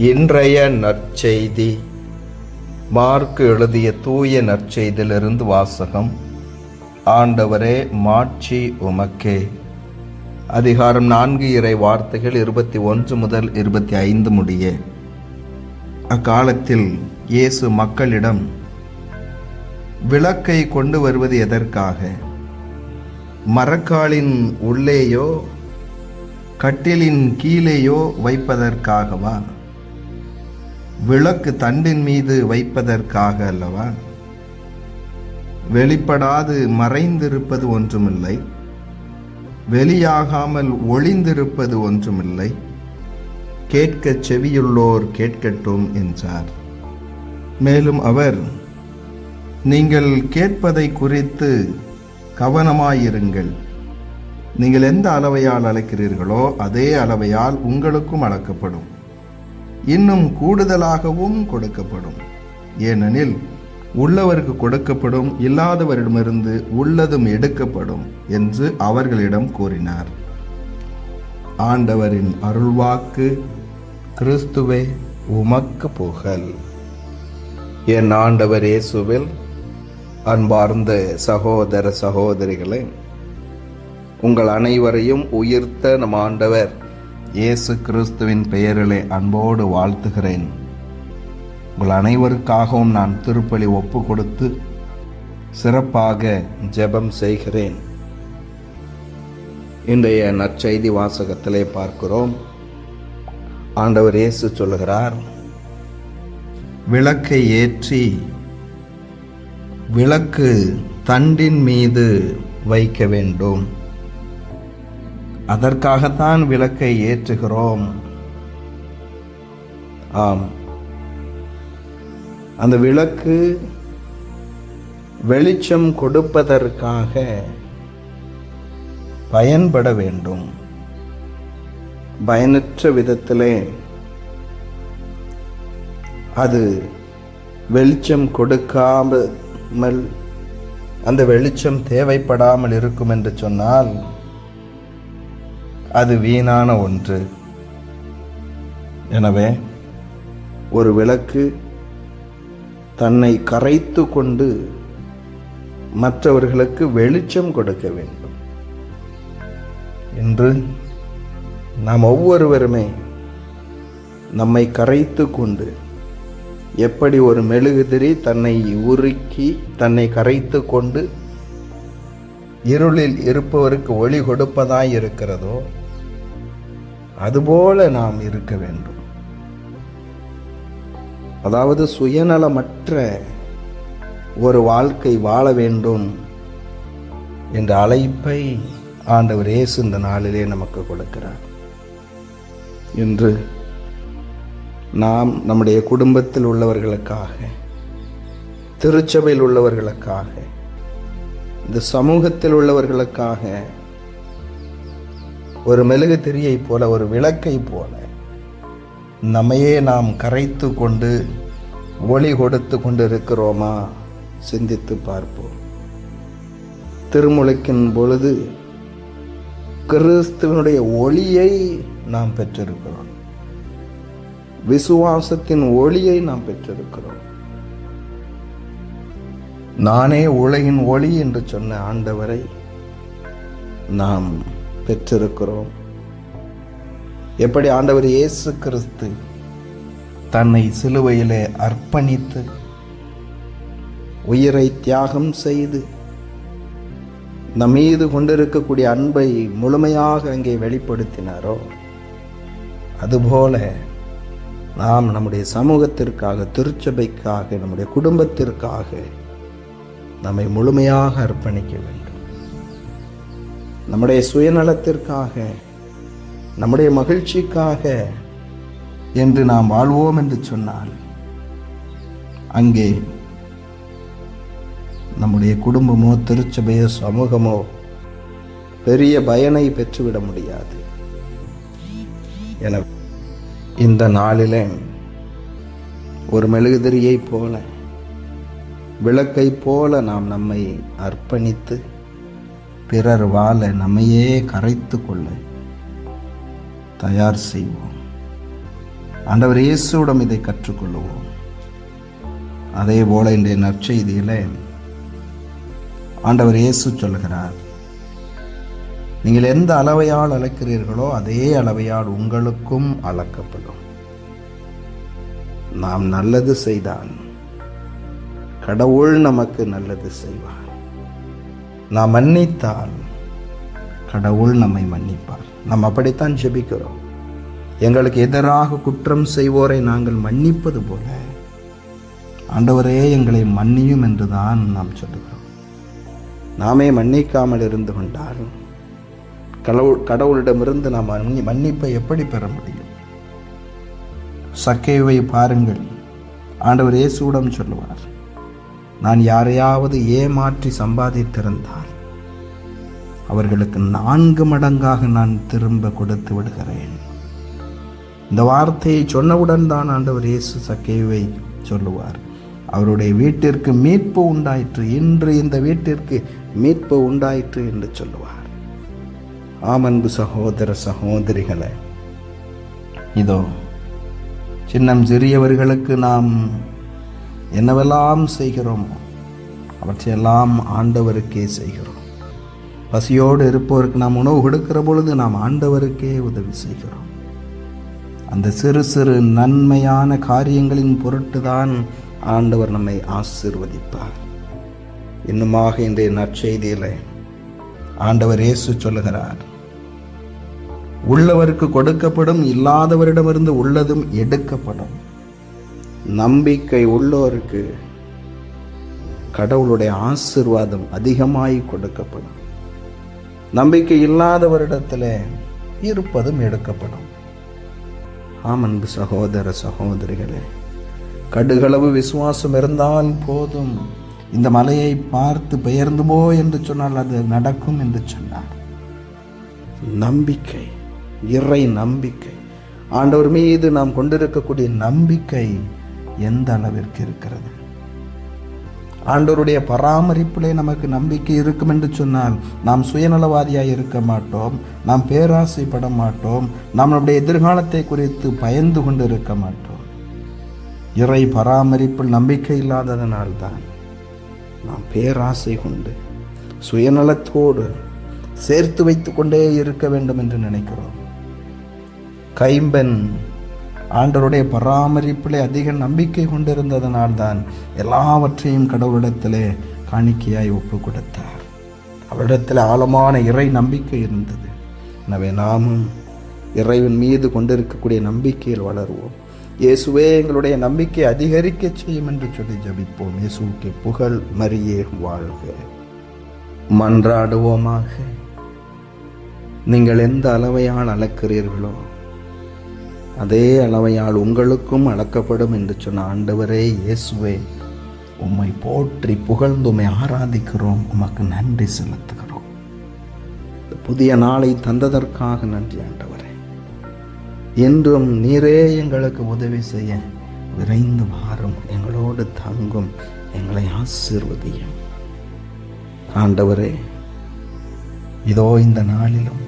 இன்றைய நற்செய்தி. மார்க்கு எழுதிய தூய நற்செய்தியிலிருந்து வாசகம். ஆண்டவரே மாட்சி உமக்கே. அதிகாரம் நான்கு இறை வார்த்தைகள் இருபத்தி ஒன்று முதல் இருபத்தி ஐந்து முடிய. அக்காலத்தில் இயேசு மக்களிடம் விளக்கை கொண்டு வருவது எதற்காக? மரக்காலின் உள்ளேயோ கட்டிலின் கீழேயோ வைப்பதற்காகவா? விளக்கு தண்டின் மீது வைப்பதற்காக அல்லவா? வெளிப்படாது மறைந்திருப்பது ஒன்றுமில்லை. வெளியாகாமல் ஒளிந்திருப்பது ஒன்றுமில்லை. கேட்கச் செவியுள்ளோர் கேட்கட்டும் என்றார். மேலும் அவர் நீங்கள் கேட்பதை குறித்து கவனமாயிருங்கள். நீங்கள் எந்த அளவையால் அழைக்கிறீர்களோ அதே அளவையால் உங்களுக்கும் அளக்கப்படும் இன்னும் கூடுதலாகவும் கொடுக்கப்படும். ஏனெனில் உள்ளவருக்கு கொடுக்கப்படும் இல்லாதவரிடமிருந்து உள்ளதும் எடுக்கப்படும் என்று அவர்களிடம் கூறினார். ஆண்டவரின் அருள்வாக்கு கிறிஸ்துவே உமக்கு புகழ். என் ஆண்டவர் இயேசுவில் அன்பார்ந்த சகோதர சகோதரிகளே உங்கள் அனைவரையும் உயிர்த்த நம் ஆண்டவர் இயேசு கிறிஸ்துவின் பெயரிலே அன்போடு வாழ்த்துகிறேன். உங்கள் அனைவருக்காகவும் நான் திருப்பலி ஒப்பு கொடுத்து சிறப்பாக ஜெபம் செய்கிறேன். இன்றைய நற்செய்தி வாசகத்திலே பார்க்கிறோம். ஆண்டவர் இயேசு சொல்லுகிறார் விளக்கை ஏற்றி விளக்கு தண்டின் மீது வைக்க வேண்டும். அதற்காகத்தான் விளக்கை ஏற்றுகிறோம். ஆம். அந்த விளக்கு வெளிச்சம் கொடுப்பதற்காக பயன்பட வேண்டும். பயனற்ற விதத்திலே அது வெளிச்சம் கொடுக்காமல் அந்த வெளிச்சம் தேவைப்படாமல் இருக்கும் என்று சொன்னால் அது வீணான ஒன்று. எனவே ஒரு விளக்கு தன்னை கரைத்து கொண்டு மற்றவர்களுக்கு வெளிச்சம் கொடுக்க வேண்டும். என்று நாம் ஒவ்வொருவருமே நம்மை கரைத்து கொண்டு எப்படி ஒரு மெழுகுதிரி தன்னை உருக்கி தன்னை கரைத்து கொண்டு இருளில் இருப்பவருக்கு ஒளி கொடுப்பதாய் இருக்கிறதோ அதுபோல நாம் இருக்க வேண்டும். அதாவது சுயநலமற்ற ஒரு வாழ்க்கை வாழ வேண்டும் என்ற அழைப்பை ஆண்டவர் இயேசு இந்த நாளிலே நமக்கு கொடுக்கிறார். இன்று நாம் நம்முடைய குடும்பத்தில் உள்ளவர்களுக்காக திருச்சபையில் உள்ளவர்களுக்காக இந்த சமூகத்தில் உள்ளவர்களுக்காக ஒரு மெழுகு திரியை போல ஒரு விளக்கை போல நம்மையே நாம் கரைத்து கொண்டு ஒளி கொடுத்து கொண்டு இருக்கிறோமா சிந்தித்து பார்ப்போம். திருமுழுக்கின் பொழுது கிறிஸ்துவனுடைய ஒளியை நாம் பெற்றிருக்கிறோம். விசுவாசத்தின் ஒளியை நாம் பெற்றிருக்கிறோம். நானே உலகின் ஒளி என்று சொன்ன ஆண்டவரை நாம் பெற்றிருக்கிறோம். எப்படி ஆண்டவர் இயேசு கிறிஸ்து தன்னை சிலுவையிலே அர்ப்பணித்து உயிரை தியாகம் செய்து நம் மீது கொண்டிருக்கக்கூடிய அன்பை முழுமையாக அங்கே வெளிப்படுத்தினாரோ அதுபோல நாம் நம்முடைய சமூகத்திற்காக திருச்சபைக்காக நம்முடைய குடும்பத்திற்காக நம்மை முழுமையாக அர்ப்பணிக்க வேண்டும். நம்முடைய சுயநலத்திற்காக நம்முடைய மகிழ்ச்சிக்காக என்று நாம் வாழ்வோம் என்று சொன்னால் அங்கே நம்முடைய குடும்பமோ திருச்சபையோ சமூகமோ பெரிய பயனை பெற்றுவிட முடியாது. என இந்த நாளிலே ஒரு மெழுகுதிரியைப் போல விளக்கைப் போல நாம் நம்மை அர்ப்பணித்து பிறர் வாழ நம்மையே கரைத்து கொள்ள தயார் செய்வோம். ஆண்டவர் இயேசுவிடம் இதை கற்றுக்கொள்வோம். அதே போல இன்றைய நற்செய்தியில் ஆண்டவர் இயேசு சொல்கிறார் நீங்கள் எந்த அளவையால் அளக்கிறீர்களோ அதே அளவையால் உங்களுக்கும் அளக்கப்படும். நாம் நல்லது செய்தால் கடவுள் நமக்கு நல்லது செய்வார். நாம் மன்னித்தால் கடவுள் நம்மை மன்னிப்பார். நாம் அப்படித்தான் ஜெபிக்கிறோம். எங்களுக்கு எதிராக குற்றம் செய்வோரை நாங்கள் மன்னிப்பது போல ஆண்டவரே எங்களை மன்னியும் என்றுதான் நாம் சொல்லுகிறோம். நாமே மன்னிக்காமல் இருந்து கொண்டால் கடவுள் கடவுளிடமிருந்து நாம் மன்னி மன்னிப்பை எப்படி பெற முடியும்? சக்கைவை பாருங்கள். ஆண்டவர் இயேசுவிடம் சொல்லுவார். நான் யாரையாவது ஏமாற்றி சம்பாதித்திருந்தால் அவர்களுக்கு நான்கு மடங்காக நான் திரும்ப கொடுத்து விடுகிறேன். இந்த வார்த்தையை சொன்னவுடன் தான் ஆண்டவர் இயேசு சக்கேவை சொல்லுவார். அவருடைய வீட்டிற்கு மீட்பு உண்டாயிற்று இன்று இந்த வீட்டிற்கு மீட்பு உண்டாயிற்று என்று சொல்லுவார். ஆமன்பு சகோதர சகோதரிகளை இதோ சின்னம் சிறியவர்களுக்கு நாம் என்னவெல்லாம் செய்கிறோமோ அவற்றையெல்லாம் ஆண்டவருக்கே செய்கிறோம். பசியோடு இருப்பவருக்கு நாம் உணவு கொடுக்கிற பொழுது நாம் ஆண்டவருக்கே உதவி செய்கிறோம். அந்த சிறு சிறு நன்மையான காரியங்களின் பொருட்டு தான் ஆண்டவர் நம்மை ஆசிர்வதிப்பார். இன்னுமாக இன்றைய நற்செய்தியில் ஆண்டவர் இயேசு சொல்லுகிறார் உள்ளவருக்கு கொடுக்கப்படும் இல்லாதவரிடமிருந்து உள்ளதும் எடுக்கப்படும். நம்பிக்கை உள்ளோருக்கு கடவுளுடைய ஆசிர்வாதம் அதிகமாய் கொடுக்கப்படும். நம்பிக்கை இல்லாதவரிடத்தில் இருப்பதும் எடுக்கப்படும். ஆம் அன்பு சகோதர சகோதரிகளே கடுகளவு விசுவாசம் இருந்தால் போதும். இந்த மலையை பார்த்து பெயர்ந்துமோ என்று சொன்னால் அது நடக்கும் என்று சொன்னார். நம்பிக்கை இறை நம்பிக்கை. ஆண்டவர் மீது நாம் கொண்டிருக்கக்கூடிய நம்பிக்கை எந்த அளவிற்கு இருக்கிறது? ஆண்டவருடைய பராமரிப்பிலே நமக்கு நம்பிக்கை இருக்கும் என்று சொன்னால் நாம் சுயநலவாதியாக இருக்க மாட்டோம் நாம் பேராசைப்பட மாட்டோம் நம்மளுடைய எதிர்காலத்தை குறித்து பயந்து கொண்டு இருக்க மாட்டோம். இறை பராமரிப்பில் நம்பிக்கை இல்லாததனால்தான் நாம் பேராசை கொண்டு சுயநலத்தோடு சேர்த்து வைத்து கொண்டே இருக்க வேண்டும் என்று நினைக்கிறோம். கைம்பெண் ஆண்டவருடைய பராமரிப்பிலே அதிக நம்பிக்கை கொண்டிருந்ததனால்தான் எல்லாவற்றையும் கடவுளிடத்திலே காணிக்கையாய் ஒப்பு கொடுத்தார் அவரிடத்தில் ஆழமான இறை நம்பிக்கை இருந்தது. எனவே நாமும் இறைவன் மீது கொண்டிருக்கக்கூடிய நம்பிக்கையில் வளருவோம். இயேசுவே எங்களுடைய நம்பிக்கை அதிகரிக்க செய்யும் என்று சொல்லி ஜபிப்போம். இயேசுக்கு புகழ் மரியே வாழ்க. மன்றாடுவோமாக. நீங்கள் எந்த அளவையால் அளக்கிறீர்களோ அதே அளவையால் உங்களுக்கும் அளக்கப்படும் என்று சொன்ன ஆண்டவரே இயேசுவே உம்மை போற்றி புகழ்ந்து உம்மை ஆராதிக்கிறோம். உமக்கு நன்றி செலுத்துகிறோம். இந்த புதிய நாளை தந்ததற்காக நன்றி ஆண்டவரே. என்றும் நீரே எங்களுக்கு உதவி செய்ய விரைந்து வாரும். எங்களோடு தங்கும் எங்களை ஆசீர்வதியும். ஆண்டவரே இதோ இந்த நாளிலும்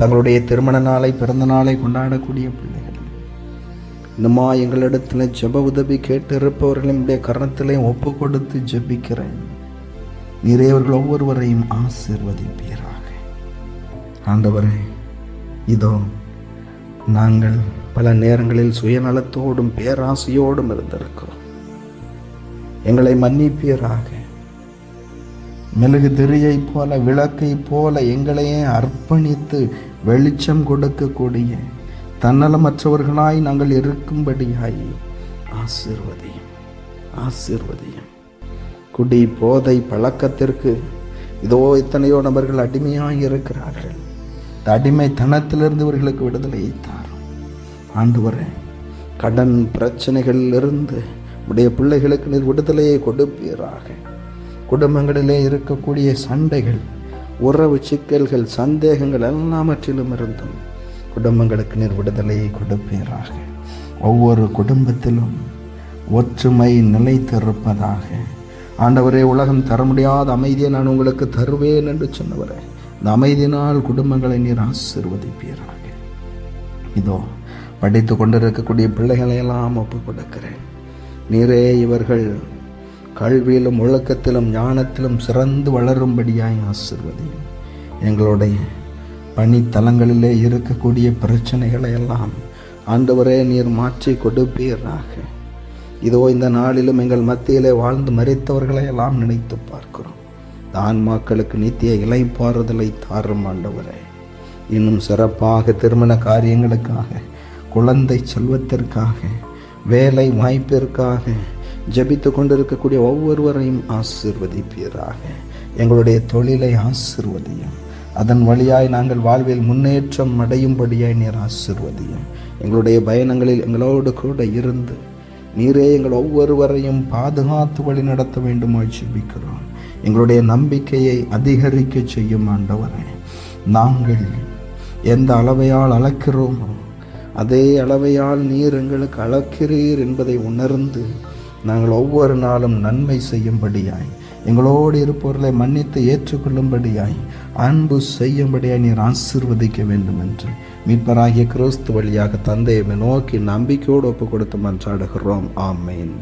தங்களுடைய திருமண நாளை பிறந்த நாளை கொண்டாடக்கூடிய பிள்ளைகள். இன்னுமா எங்களிடத்தில் ஜெப உதவி கேட்டு இருப்பவர்களுடைய கரணத்திலே ஒப்பு கொடுத்து ஜெபிக்கிறேன். நிறையவர்கள் ஒவ்வொருவரையும் ஆசிர்வதிப்பீராக. ஆண்டவரே இதோ நாங்கள் பல நேரங்களில் சுயநலத்தோடும் பேராசையோடும் இருந்திருக்கிறோம். எங்களை மன்னிப்பீராக. மெழுகு திரியைப் போல விளக்கைப் போல எங்களையே அர்ப்பணித்து வெளிச்சம் கொடுக்கக்கூடிய தன்னலமற்றவர்களாய் நாங்கள் இருக்கும்படியாய் ஆசிர்வதியும் ஆசிர்வதியும். குடி போதை பழக்கத்திற்கு இதோ எத்தனையோ நபர்கள் அடிமையாக இருக்கிறார்கள். இந்த அடிமைத்தனத்திலிருந்து இவர்களுக்கு விடுதலையை தாரும். ஆண்டு கடன் பிரச்சனைகளிலிருந்து உடைய பிள்ளைகளுக்கு நீர் விடுதலையை கொடுப்பீராக. குடும்பங்களிலே இருக்கக்கூடிய சண்டைகள் உறவு சிக்கல்கள் சந்தேகங்கள் எல்லாவற்றிலும் இருந்தும் குடும்பங்களுக்கு நீர் விடுதலையை கொடுப்பீராக. ஒவ்வொரு குடும்பத்திலும் ஒற்றுமை நிலைத்திருப்பதாக. ஆண்டவரே உலகம் தர முடியாத அமைதியை நான் உங்களுக்கு தருவேன் என்று சொன்னவரே இந்த அமைதியினால் குடும்பங்களை நீர் ஆசிர்வதிப்பீராக. இதோ படித்து கொண்டிருக்கக்கூடிய பிள்ளைகளை எல்லாம் ஒப்பு கொடுக்கிறேன் நீரே இவர்கள் கல்வியிலும் ஒழுக்கத்திலும் ஞானத்திலும் சிறந்து வளரும்படியாய் ஆசிர்வதியும். எங்களுடைய பணித்தலங்களிலே இருக்கக்கூடிய பிரச்சனைகளை எல்லாம் ஆண்டவரே நீர் மாற்றி கொடுப்பீராக. இதோ இந்த நாளிலும் எங்கள் மத்தியிலே வாழ்ந்து மறித்தவர்களை எல்லாம் நினைத்து பார்க்கிறோம். தான் மக்களுக்கு நித்திய இலைப்பாறுதலை தாரும் ஆண்டவரே. இன்னும் சிறப்பாக திருமண காரியங்களுக்காக குழந்தை செல்வத்திற்காக வேலை வாய்ப்பிற்காக ஜபித்து கொண்டிருக்கக்கூடிய ஒவ்வொருவரையும் ஆசிர்வதிப்பீராக. எங்களுடைய தொழிலை ஆசிர்வதியும். அதன் வழியாய் நாங்கள் வாழ்வில் முன்னேற்றம் அடையும்படியாய் நீர் ஆசிர்வதியும். எங்களுடைய பயணங்களில் எங்களோடு கூட இருந்து நீரே எங்கள் ஒவ்வொருவரையும் பாதுகாத்து வழி நடத்த வேண்டுமாய் ஜெபிக்கிறோம். எங்களுடைய நம்பிக்கையை அதிகரிக்க செய்யும் ஆண்டவரே நாங்கள் எந்த அளவையால் அளக்கிறோமோ அதே அளவையால் நீர் எங்களுக்கு அளக்கிறீர் என்பதை உணர்ந்து நாங்கள் ஒவ்வொரு நாளும் நன்மை செய்யும்படியாய் எங்களோடு இருப்பவர்களை மன்னித்து ஏற்றுக்கொள்ளும்படியாய் அன்பு செய்யும்படியாய் நீர் ஆசீர்வதிக்க வேண்டும் என்று மீட்பராகிய கிறிஸ்து வழியாக தந்தையை நோக்கி நம்பிக்கையோடு ஒப்பு கொடுத்து மன்றாடுகிறோம். ஆமேன்.